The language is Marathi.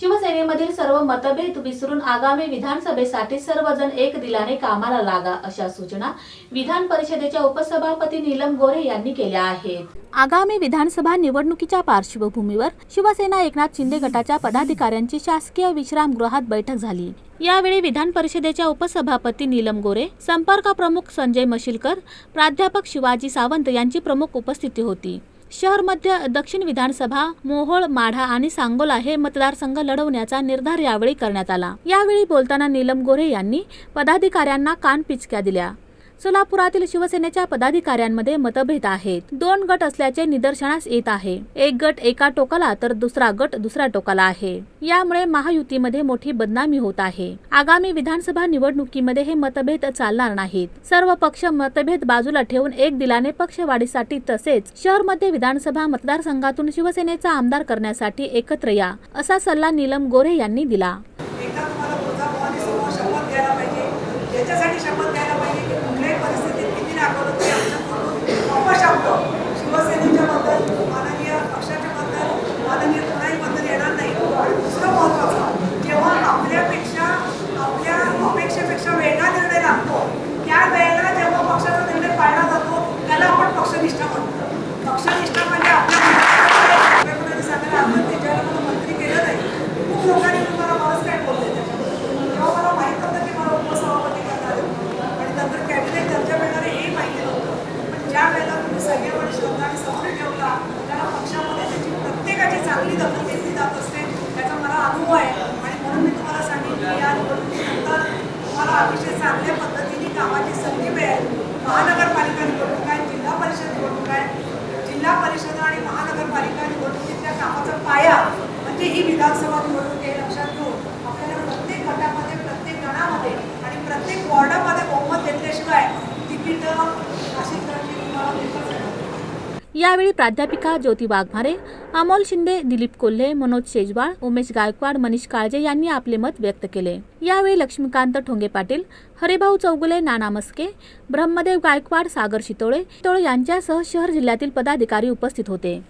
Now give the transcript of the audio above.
शिवसेनेमधील सर्व मतभेद विसरून आगामी विधानसभेसाठी सर्वजण एक दिलाने कामाला लागा अशा सूचना विधान परिषदेच्या उपसभापती नीलम गोरे यांनी केल्या आहेत. आगामी विधानसभा निवडणुकीच्या पार्श्वभूमीवर शिवसेना एकनाथ शिंदे गटाच्या पदाधिकाऱ्यांची शासकीय विश्रामगृहात बैठक झाली. यावेळी विधान परिषदेच्या उपसभापती नीलम गोरे संपर्क प्रमुख संजय मशिलकर प्राध्यापक शिवाजी सावंत यांची प्रमुख उपस्थिती होती. शहर मध्य दक्षिण विधानसभा मोहोळ माढा आणि सांगोला हे मतदारसंघ लढवण्याचा निर्धार यावेळी करण्यात आला. यावेळी बोलताना नीलम गोरे यांनी पदाधिकाऱ्यांना कान पिचक्या दिल्या. सोलापुरातील शिवसेनेच्या पदाधिकाऱ्यांमध्ये मतभेद आहेत. दोन गट असल्याचे निदर्शनास येत आहे. एक गट एका टोकाला तर दुसरा गट दुसऱ्या टोकाला आहे. यामुळे महायुतीमध्ये मोठी बदनामी होत आहे. आगामी विधानसभा निवडणुकीमध्ये हे मतभेद चालणार नाहीत. सर्व पक्ष मतभेद बाजूला ठेवून एक दिलाने पक्षवाढीसाठी तसेच शहरमध्ये विधानसभा मतदारसंघातून शिवसेनेचा आमदार करण्यासाठी एकत्र या असा सल्ला नीलम गोरे यांनी दिला. संयम समोर ठेवता त्याला पक्षामध्ये त्याची प्रत्येकाची चांगली दखल घेतली जात असते. त्याचा मला अनुभव आहे. आणि म्हणून मी तुम्हाला सांगेन की या निवडणुकीनंतर तुम्हाला अतिशय चांगल्या पद्धतीने कामाची संधी मिळेल. महानगरपालिका निवडणूक आहे जिल्हा परिषद निवडणूक आहे. जिल्हा परिषद आणि महानगरपालिका निवडणुकीतल्या कामाचा पाया म्हणजे ही विधानसभा यावेळी प्राध्यापिका ज्योती वाघमारे अमोल शिंदे दिलीप कोल्हे मनोज शेजवाळ उमेश गायकवाड मनीष काळजे यांनी आपले मत व्यक्त केले. यावेळी लक्ष्मीकांत ठोंगे पाटील हरिभाऊ चौगुले नाना मस्के ब्रह्मदेव गायकवाड सागर शितोळे शितोळे यांच्यासह शहर जिल्ह्यातील पदाधिकारी उपस्थित होते.